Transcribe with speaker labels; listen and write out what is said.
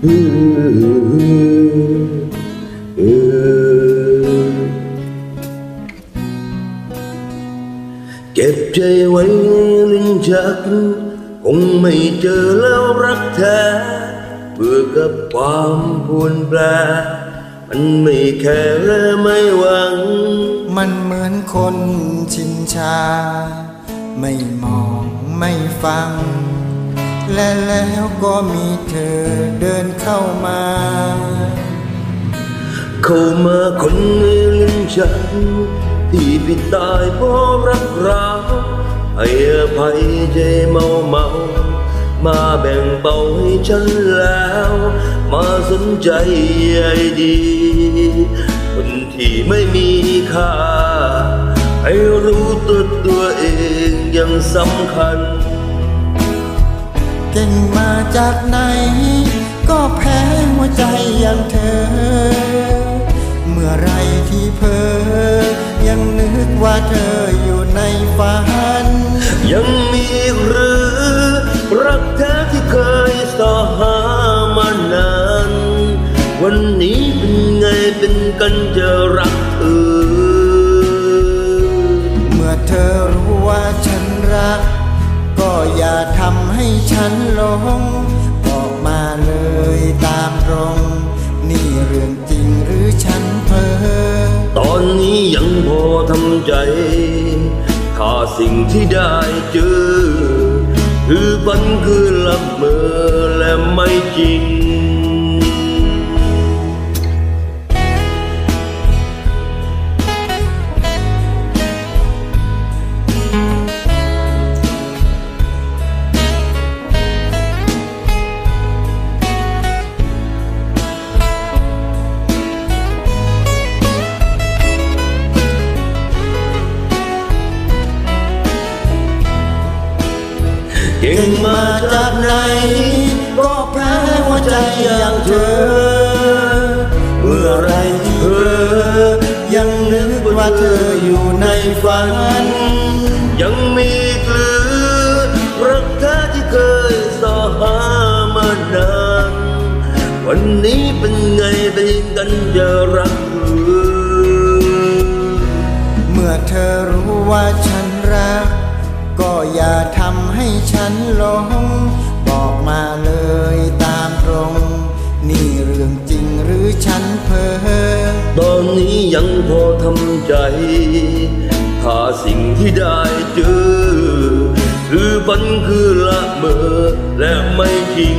Speaker 1: เก็บใจไว้ลิ้นชักคงไม่เจอแล้วรักแท้เบื่อกับความพวนแปรมันไม่แค่และไม่หวัง
Speaker 2: มันเหมือนคนชินชา ไม่มองไม่ฟัง และแล้วก็มีเธอเดินเข้ามา
Speaker 1: เข้ามาคนในลิ้นชักที่ผิดตายเพราะรักเราให้อภัยใจเมาเมามาแบ่งเบาให้ฉันแล้ว มาสนใจใยดี คนที่ไม่มีค่า ให้รู้ตัวตัวเองยังสำคัญ
Speaker 2: เก่งมาจากไหน ก็แพ้หัวใจอย่างเธอ เมื่อไรที่เพอยังนึกว่าเธออยู่ในฝัน
Speaker 1: ยังมีหรือ รักแท้ที่เคยสอหามานาน วันนี้เป็นไงเป็นกันจะรักเธอ
Speaker 2: ง บอกมาเลยตามตรง นี่เรื่องจริงหรือฉันเพ้อ
Speaker 1: ตอนนี้ยังพอทำใจ ถ้าสิ่งที่ได้เจอ คือฝันคือละเมอและไม่จริง เก่งมาจากไหน
Speaker 2: ก็แพ้หัวใจอย่างเธอ เมื่อไรที่เธอ ยังนึกว่าเธออยู่ในฝัน
Speaker 1: ยังมีกลือรักแท้ที่เคยสอหามานานวันนี้เป็นไงเป็นกันจะรักเธอ
Speaker 2: บอกมาเลยตามตรง นี่เรื่องจริงหรือฉันเพ้อ
Speaker 1: ตอนนี้ยังพอทำใจ ถ้าสิ่งที่ได้เจอ คือฝันคือละเมอและไม่จริง